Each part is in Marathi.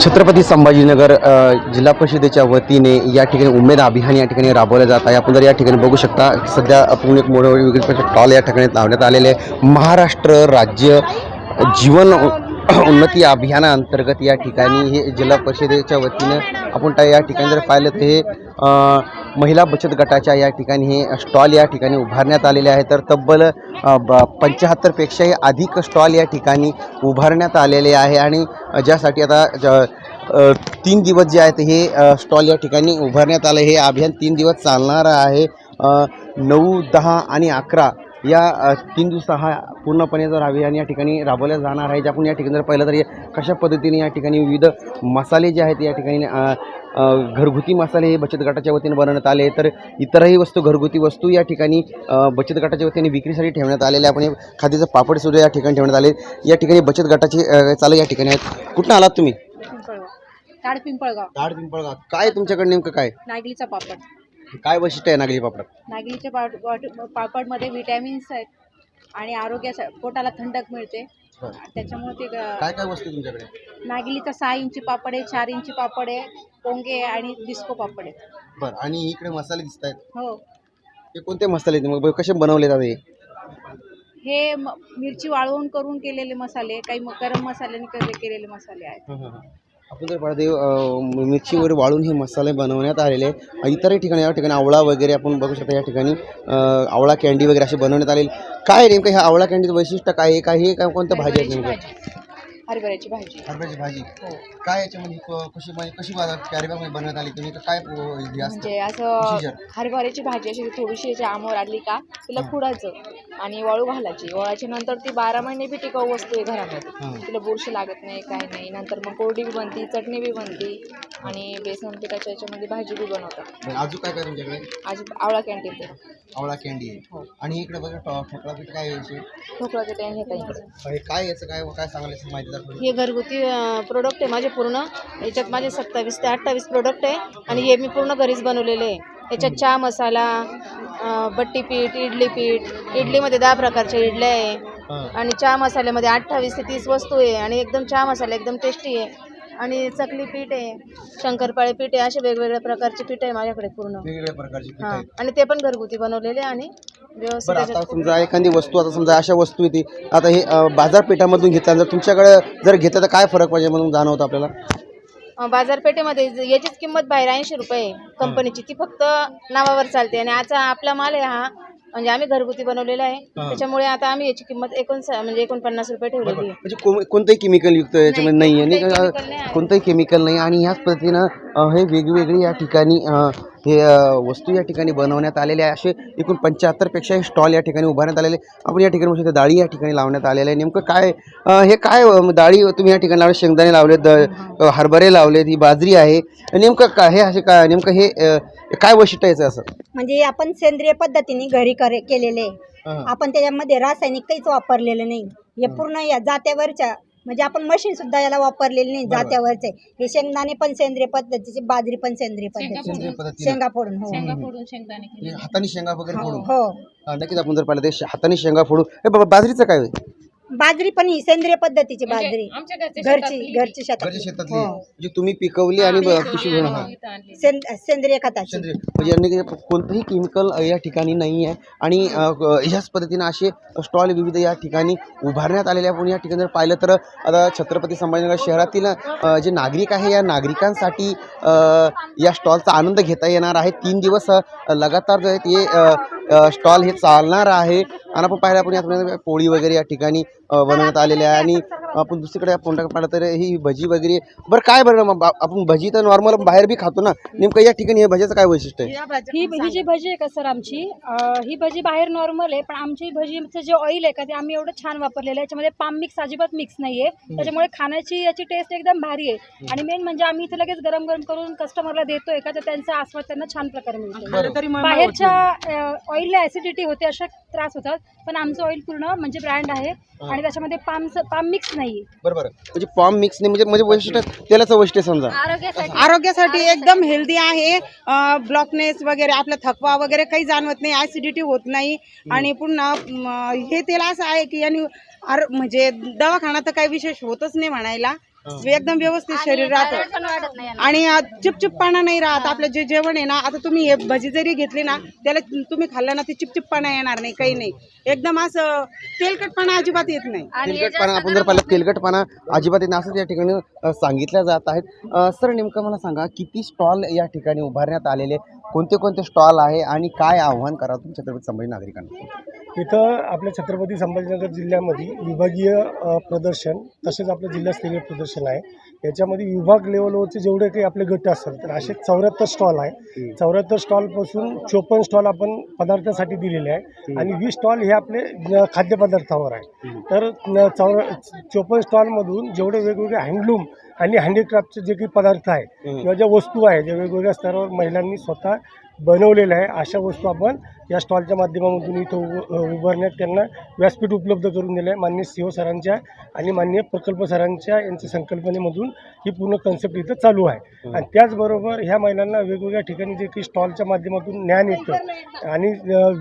छत्रपती संभाजीनगर जिल्हा परिषदेच्या वतीने या ठिकाणी उमेद अभियान या ठिकाणी राबवलं जात आहे. आपण जर या ठिकाणी बघू शकता सध्या आपण एक मोठं वेगवेगळे स्टॉल या ठिकाणी लावण्यात आलेले आहे. महाराष्ट्र राज्य जीवन उन्नती अभियानाअंतर्गत या ठिकाणी हे जिल्हा परिषदेच्या वतीनं आपण त्या या ठिकाणी जर पाहिलं तर हे महिला बचत गटाच्या या ठिकाणी हे स्टॉल या ठिकाणी उभारण्यात आलेले आहे तर तब्बल ब पंच्याहत्तरपेक्षाही अधिक स्टॉल या ठिकाणी उभारण्यात आलेले आहे आणि ज्यासाठी आता ज- तीन दिवस जे आहेत हे स्टॉल या ठिकाणी उभारण्यात आलं. हे अभियान तीन दिवस चालणार आहे. नऊ दहा आणि अकरा या तीन दिवस हा पूर्णपणे जर अभियान या ठिकाणी राबवलं जाणार आहे जे आपण या ठिकाणी जर पाहिलं तर हे कशा पद्धतीने या ठिकाणी विविध मसाले जे आहेत या ठिकाणी घरगुती मसाले हे बचत गटाच्या वतीने बनवण्यात आले तर इतरही वस्तू घरगुती वस्तू या ठिकाणी बचत गटाच्या वतीने विक्रीसाठी ठेवण्यात आलेले आपण हे खादीचं पापड सुद्धा या ठिकाणी ठेवण्यात आले या ठिकाणी बचत गटाचे चालू या ठिकाणी आहेत. कुठून आलात तुम्ही? पिंपळगाव. ताड पिंपळगाव. ताड पिंपळगाव. काय तुमच्याकडे नेमकं काय? नागलीचा पापड. काय वैशिष्ट्य आहे नागली पापड? नागलीच्या पाप पाट- पापडमध्ये विटॅमिन्स आहेत आणि आरोग्यास पोटाला थंडक मिळते. त्याच्यामुळे ते ग- काय काय वस्तू तुमच्याकडे? नागलीचा सहा इंची पापड आहे चार इंची पापड आहे पोंगे आहे आणि डिस्को पापड आहे. बरं आणि इकडे मसाले दिसत आहेत. हो. हे कोणते मसाले आहेत? मग कसे बनवले जाते हे? म- मिरची वाळवून करून केलेले मसाले काही म- गरम मसाल्याने केले- केलेले मसाले आहेत. आपण जर पाहते मिरचीवर मिरची वगैरे वाळून हे मसाले बनवण्यात आलेले आहेत. इतरही ठिकाणी या ठिकाणी आवळा वगैरे आपण बघू शकता या ठिकाणी आवळा कॅन्डी वगैरे असे बनवण्यात आलेले काय नेमकं ह्या आवळा कॅन्डीचं वैशिष्ट्य काय आहे? काय हे काय कोणत्या भाज्या आहेत नेमकं? हरभऱ्याची भाजी. हरभऱ्याची भाजी. काय याच्यामध्ये क- कशी म्हणजे कशी बनवण्यात आली तुम्ही? तर काय हे असतं? म्हणजे असं Procedure. हरभऱ्याची भाजी अशी थोडीशी याची आंबवर आली का तिला खुडायचं आणि वाळू घालायची. वळाच्या नंतर ती बारा महिने बी टिकाऊ वस्तू आहे घरामध्ये. हां. तिला बुरशी लागत नाही काही नाही. नंतर मग कोरडी बी बनती चटणी बी बनती आणि बेसन पिठाच्या याच्यामध्ये भाजी बी बनवतात. बरं, अजून काय काय तुमच्याकडे? आज आवळा कॅन्टीन ते. आवळा कॅन्डी हो. आहे आणि इकडे बघा ठोकळा पीठ काय आहे याचे? ठोकळाचं ते हे हे काय याचं काय काय सांगायला असेल माहिती? हे घरगुती प्रोडक्ट आहे माझे पूर्ण. याच्यात माझे सत्तावीस ते अठ्ठावीस प्रोडक्ट आहे. आणि हे मी पूर्ण घरीच बनवलेले आहे. याच्यात चहा मसाला बट्टी पीठ इडली पीठ. इडलीमध्ये दहा प्रकारच्या इडल्या आहे. आणि चहा मसाल्यामध्ये अठ्ठावीस ते तीस वस्तू आहे. आणि एकदम चहा मसाला एकदम टेस्टी आहे. आणि चकली पीठ आहे शंकरपाळे पीठ आहे असे वेगवेगळ्या प्रकारचे पीठ आहे माझ्याकडे पूर्ण. वेगवेगळ्या प्रकारची पीठ हां आहेत. आणि ते पण घरगुती बनवलेले आणि व्यवस्थित बरं आता त्याच्यात समजा एखादी वस्तू आता समजा अशा वस्तू येते आता हे अं, बाजारपेठामधून घेतल्या जर तुमच्याकडे जर घेतलं तर काय फरक पाहिजे म्हणून जाणवतं आपल्याला? अं, बाजारपेठेमध्ये ज- याचीच किंमत बाहेर ऐंशी रुपये आहे कंपनीची. ती फक्त नावावर चालते आणि आजचा आपला माल आहे हा म्हणजे आम्ही घरगुती बनवलेला आहे. त्याच्यामुळे आता आम्ही याची किंमत एकोण म्हणजे एकोणपन्नास रुपये ठेवलेली आहे. म्हणजे को- कोणतंही केमिकल युक्त याच्यामध्ये नाही आहे कोणतंही आणि chemical नाही आहे. कोणतंही केमिकल नाही. आणि ह्याच पद्धतीनं अं, हे वेगवेगळे या ठिकाणी अं, हे वस्तू या ठिकाणी बनवण्यात आलेले आहे. असे एकूण पंच्याहत्तरपेक्षा हे स्टॉल या ठिकाणी उभारण्यात आलेले. आपण या ठिकाणी शकतो डाळी या ठिकाणी लावण्यात आलेल्या आहे. नेमकं काय हे काय डाळी तुम्ही या ठिकाणी लावले शेंगदाणे लावले द अं, हरभरे लावलेत ही बाजरी आहे. नेमकं काय हे असे काय नेमकं हे काय वैशिष्ट्य आहे असं? म्हणजे आपण सेंद्रिय पद्धतीने घरी केलेले. आपण त्याच्यामध्ये रासायनिक काहीच वापरलेलं नाही. हे. पूर्ण या जात्यावरच्या म्हणजे आपण मशीन सुद्धा याला वापरलेली नाही जात्यावरचे. हे शेंगदाणे पण सेंद्रिय पद्धतीचे बाजरी पण सेंद्रिय सेंद्रिय पद्धतीचे. पद्धतीने. शेंगा फोडून हो. हे हाताने शेंगा वगैरे फोडून. हो. हा, नक्कीच आपण जर पाहिलं ते शे- हाताने शेंगा फोडू हे बाबा बाजरीचं काय होय? बाजरी पण ही सेंद्रिय पद्धतीची बाजरी घरची घरची शेतात घरच्या शेतातली हो. म्हणजे तुम्ही पिकवली आणि ब- पिशवी भरून. सेंद- सेंद्रिय खताची सेंद्रिय. म्हणजे यांनी काही कोणतंही केमिकल या ठिकाणी नाही आहे आणि अ, ह्याच पद्धतीनं असे स्टॉल विविध या ठिकाणी उभारण्यात आलेले. आपण या ठिकाणी जर पाहिलं तर आता छत्रपती संभाजीनगर शहरातील अ, जे नागरिक आहे या नागरिकांसाठी अ, या स्टॉलचा आनंद घेता येणार आहे तीन दिवस अ, लगातार जे आहेत हे अ, स्टॉल हे चालणार आहे. आणि आपण पाहिलं आपण यात पोळी वगैरे या ठिकाणी बनवण्यात आलेल्या आहे. आणि आपण दुसरीकडे आपण पाहिलं तर ही भजी वगैरे. बरं काय बरं मग? बा- आपण भजी तर नॉर्मल बाहेर बी खातो ना. नेमकं या ठिकाणी हे भजीचं काय वैशिष्ट्य आहे? ही ही जी भजी आहे का सर आमची? अं, ही भजी बाहेर नॉर्मल आहे पण आमची भजीचं जे ऑइल आहे का ते आम्ही एवढं छान वापरलेलं आहे. याच्यामध्ये पाम मिक्स अजिबात मिक्स नाही आहे त्याच्यामुळे खाण्याची याची टेस्ट एकदम भारी आहे. आणि मेन म्हणजे आम्ही इथे लगेच गरम गरम करून कस्टमरला देतोय का तर त्यांचा आस्वाद त्यांना छान प्रकारे मिळतो. बाहेरच्या ऑइलला ऍसिडिटी होते अशा त्रास होतात पण आमचं ऑइल पूर्ण म्हणजे ब्रँड आहे. आणि त्याच्यामध्ये पाम पाम मिक्स नाही. बरोबर. म्हणजे पॉम मिक्स नाही म्हणजे म्हणजे वैशिष्ट्य तेलाचं वैशिष्ट्य समजा. आरोग्यासाठी. आरोग्यासाठी एकदम हेल्दी आहे. ब्लॉकनेस वगैरे आपला थकवा वगैरे काही जाणवत नाही ऍसिडिटी होत नाही. आणि पुन्हा म, हे तेल असं आहे की यांनी आर म्हणजे दवाखाना तर काही विशेष होतच नाही म्हणायला. एकदम व्यवस्थित शरीर राहतं. आणि चिपचिपपणा नाही राहत. आपलं जे जेवण आहे ना आता तुम्ही हे भजी जरी घेतली ना त्याला तुम्ही खाल्लं ना ते चिपचिपपणा येणार नाही काही नाही. एकदम असं तेलकटपणा अजिबात येत नाही. तेलकटपणा आपण जर पाहिलं तेलकटपणा अजिबात येत नाही असंच या ठिकाणी सांगितल्या जात आहेत. सर नेमकं मला सांगा किती स्टॉल या ठिकाणी उभारण्यात आलेले कोणते कोणते स्टॉल आहे आणि काय आव्हान करा तुमच्या छत्रपती संभाजी नागरिकांना? इथं आपल्या छत्रपती संभाजीनगर जिल्ह्यामध्ये विभागीय प्रदर्शन तसेच आपलं जिल्हास्तरीय प्रदर्शन आहे. याच्यामध्ये विभाग लेवलवरचे जेवढे काही आपले गट असतात तर असे चौऱ्याहत्तर स्टॉल आहे. चौऱ्याहत्तर स्टॉलपासून चोपन्न स्टॉल आपण पदार्थासाठी दिलेले आहे आणि वीस स्टॉल हे आपले खाद्यपदार्थावर आहे. तर चौर चोपन्न स्टॉलमधून जेवढे वेगवेगळे हँडलूम आणि हँडीक्राफ्टचे जे काही पदार्थ आहे किंवा ज्या वस्तू आहे ज्या वेगवेगळ्या स्तरावर महिलांनी स्वतः बनवलेल्या आहे. अशा वस्तू आपण या स्टॉलच्या माध्यमामधून इथं उ- अ, उभारण्यात त्यांना व्यासपीठ उपलब्ध करून दिलं आहे माननीय सी ओ सरांच्या आणि माननीय प्रकल्प सरांच्या यांच्या संकल्पनेमधून ही पूर्ण कन्सेप्ट इथं चालू आहे. आणि त्याचबरोबर ह्या महिलांना वेगवेगळ्या ठिकाणी जे काही स्टॉलच्या माध्यमातून ज्ञान येतं आणि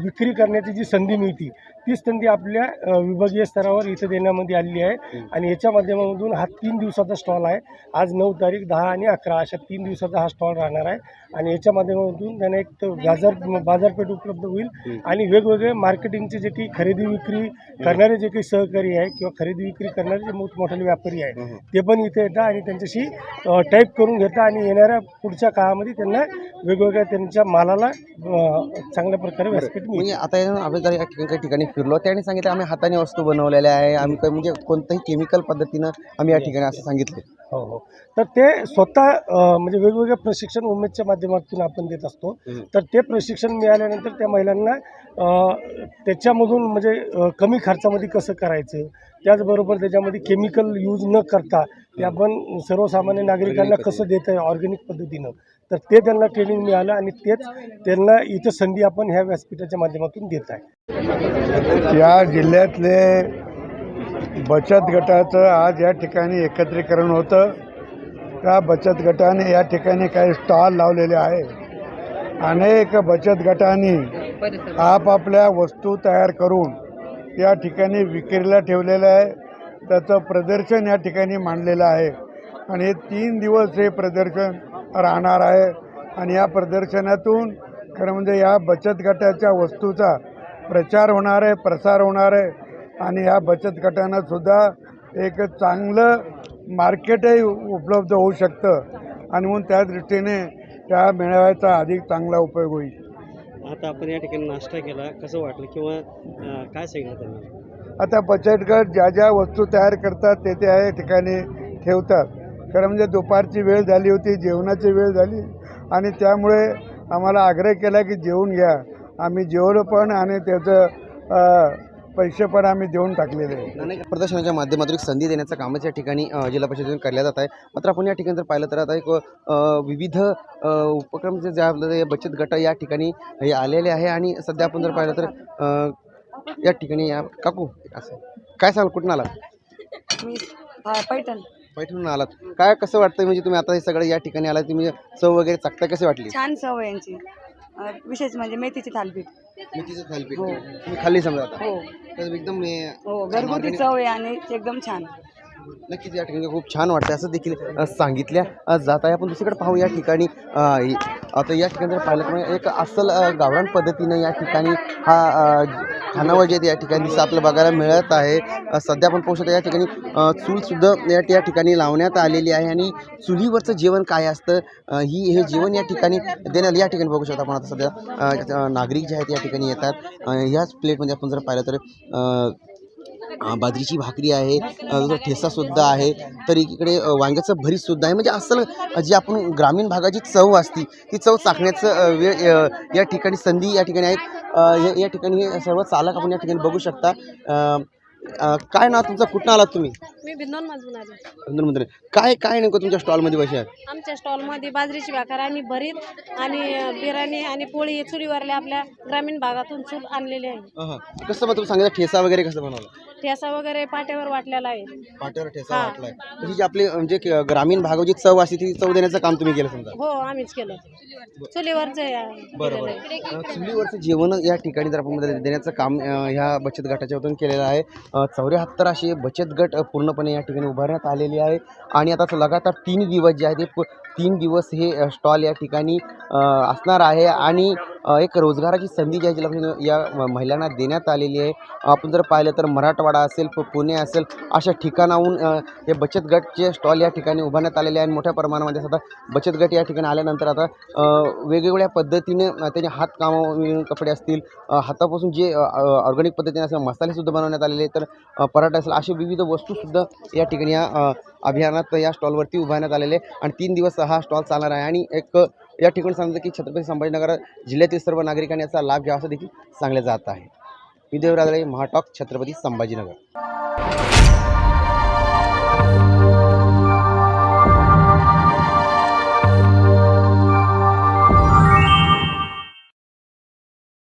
विक्री करण्याची जी संधी मिळते तीच संधी आपल्या विभागीय स्तरावर इथं देण्यामध्ये आलेली आहे. आणि याच्या माध्यमामधून हा तीन दिवसाचा स्टॉल आहे. आज नऊ तारीख दहा आणि अकरा अशा तीन दिवसाचा हा स्टॉल राहणार आहे. आणि याच्या माध्यमातून त्यांना एक तर बाजार बाजारपेठ उपलब्ध होईल आणि वेगवेगळे मार्केटिंगचे जे काही खरेदी विक्री करणारे जे काही सहकारी आहे किंवा खरेदी विक्री करणारे जे मोठमोठाले व्यापारी आहे ते पण इथे येतात आणि त्यांच्याशी टाईप करून घेतात आणि येणाऱ्या पुढच्या काळामध्ये त्यांना वेगवेगळ्या त्यांच्या मालाला चांगल्या प्रकारे व्यासपीठ म्हणजे आता या- आम्ही जर काही ठिकाणी फिरलो त्याने सांगितलं आम्ही हाताने वस्तू बनवलेल्या आहे आम्ही म्हणजे कोणत्याही केमिकल पद्धतीनं आम्ही या ठिकाणी असं सांगितले. हो हो. तर ते स्वतः अ, म्हणजे वेगवेगळे प्रशिक्षण उमेदच्या माध्यमातून आपण देत असतो. हम्म. तर ते प्रशिक्षण मिळाल्यानंतर त्या महिलांना अ, त्याच्यामधून म्हणजे अ, कमी खर्चामध्ये कसं करायचं? त्याचबरोबर त्याच्यामध्ये केमिकल यूज न करता ते आपण सर्वसामान्य नागरिकांना कसं देतं आहे ऑर्गॅनिक पद्धतीनं. तर ते त्यांना ट्रेनिंग मिळालं आणि तेच त्यांना इथं संधी आपण ह्या व्यासपीठाच्या माध्यमातून देत आहे. या जिल्ह्यातले बचत गटाचं आज या ठिकाणी एकत्रीकरण होतं. त्या बचत गटाने या ठिकाणी काही स्टॉल लावलेले आहे अनेक बचत गटांनी आपापल्या वस्तू तयार करून या ठिकाणी विक्रीला ठेवलेलं आहे. त्याचं प्रदर्शन या ठिकाणी मांडलेलं आहे. आणि हे तीन दिवस हे प्रदर्शन राहणार आहे. आणि या प्रदर्शनातून खरं म्हणजे या बचत गटाच्या वस्तूचा प्रचार होणार आहे प्रसार होणार आहे. आणि या बचत गटांना सुद्धा एक चांगलं मार्केटही उपलब्ध होऊ शकतं. आणि म्हणून त्या दृष्टीने त्या मेळाव्याचा अधिक चांगला उपयोग होईल. आता आपण या ठिकाणी नाश्ता केला. कसं वाटलं? किंवा काय सांगितलं त्यांनी? आता बचत गट ज्या ज्या वस्तू तयार करतात ते ते या ठिकाणी ठेवतात. खरं म्हणजे दुपारची वेळ झाली होती जेवणाची वेळ झाली. आणि त्यामुळे आम्हाला आग्रह केला की जेवून घ्या. आम्ही जेवलो पण आणि त्याचं पैसे पण आम्ही देऊन टाकलेले आहे अनेक प्रदर्शनाच्या माध्यमातून एक संधी देण्याचं कामच या ठिकाणी जिल्हा परिषदेतून केलं जात आहे. मात्र आपण या ठिकाणी जर पाहिलं तर आता एक विविध उपक्रम जे जे आपले बचत गट या ठिकाणी हे आलेले आहे आणि सध्या आपण जर पाहिलं तर या ठिकाणी या काकू असं. काय सांगाल कुठून आलात? मी पैठण. पैठणून आलात. काय कसं वाटतं म्हणजे तुम्ही आता हे सगळं या ठिकाणी आलात तुम्ही चव वगैरे चकता कशी वाटली? छान सवय यांची. विशेष म्हणजे मेथीची थालपीठ. मेथीचं थालीपीठ. तुम्ही खाल्ली समजा आता? हो. एकदम हे घरगुती चव आहे आणि एकदम छान. नक्कीच या ठिकाणी खूप छान वाटतं असं देखील सांगितल्या जात आहे. आपण दुसरीकडे पाहू या ठिकाणी आता या ठिकाणी जर पाहिलं तर एक अस्सल गावरान पद्धतीनं या ठिकाणी हा खानावळ जे या ठिकाणी दिसतं. आपल्याला बघायला मिळत आहे. सध्या आपण पाहू शकतो या ठिकाणी चूलसुद्धा या या ठिकाणी लावण्यात आलेली आहे. आणि चुलीवरचं जेवण काय असतं ही हे जेवण या ठिकाणी देण्यात या ठिकाणी बघू शकतो आपण आता सध्या. नागरिक जे आहेत या ठिकाणी येतात. ह्याच प्लेटमध्ये आपण जर पाहिलं तर बाजरीची भाकरी आहे ठेसासुद्धा आहे तर एकीकडे वांग्याचं भरीतसुद्धा आहे. म्हणजे असं जी आपण ग्रामीण भागाची चव असती ती चव चाकण्याचं वेळ या ठिकाणी संधी या ठिकाणी आहेत. या या ठिकाणी सर्व चालक आपण या ठिकाणी बघू शकता. अ, काय नाव तुमचं? कुठनं आलात तुम्ही? मी आले. काय काय नेमकं तुमच्या स्टॉलमध्ये बसे आहेत? आमच्या स्टॉलमध्ये बाजरीची भाकर आणि भरीत आणि बिर्याणी आणि पोळी चुलीवरल्या आपल्या ग्रामीण भागातून चूल आणलेली आहे. कसं मग तुम्ही सांगितलं ठेसा वगैरे कसं बनवलं? ठेसा वगैरे पाट्यावर वाटलेला आहे. पाट्यावर ठेसा हा. वाटलाय. म्हणजे जी आपली म्हणजे क- ग्रामीण भागाची चव असते ती चव देण्याचं काम तुम्ही केलं समजा? हो आम्हीच केलं. चुलीवरचं आहे, बरोबर. आहे. चुलीवरचं जेवण या ठिकाणी जर आपण देण्याचं काम अ, ह्या बचत गटाच्या वतीने केलेलं आहे. चौऱ्याहत्तर असे बचत गट पूर्णपणे या ठिकाणी उभारण्यात आलेले आहे आणि आता लगातार तीन दिवस जे आहे ते तीन दिवस हे स्टॉल या ठिकाणी असणार आहे. आणि एक रोजगाराची संधी जी आहे जिल्हा या महिलांना देण्यात आलेली आहे. आपण जर पाहिलं तर मराठवाडा असेल पुणे असेल अशा ठिकाणाहून हे बचत गटचे स्टॉल या ठिकाणी उभारण्यात आलेले आहे आणि मोठ्या प्रमाणामध्ये आता बचत गट या ठिकाणी आल्यानंतर आता वेगवेगळ्या पद्धतीने त्याचे हातकाम कपडे असतील हातापासून जे ऑर्गॅनिक पद्धतीने असं मसालेसुद्धा बनवण्यात आलेले तर पराठा असेल असे विविध वस्तूसुद्धा या ठिकाणी या अभियानात या स्टॉलवरती उभारण्यात आलेले आहे आणि तीन दिवस हा स्टॉल चालणार आहे. आणि एक या ठिकाणी सांगितलं की छत्रपती संभाजीनगर जिल्ह्यातील सर्व नागरिकांनी याचा लाभ घ्यावा असं देखील सांगले जात आहे. मी देवराजळे महाटॉक छत्रपती संभाजीनगर.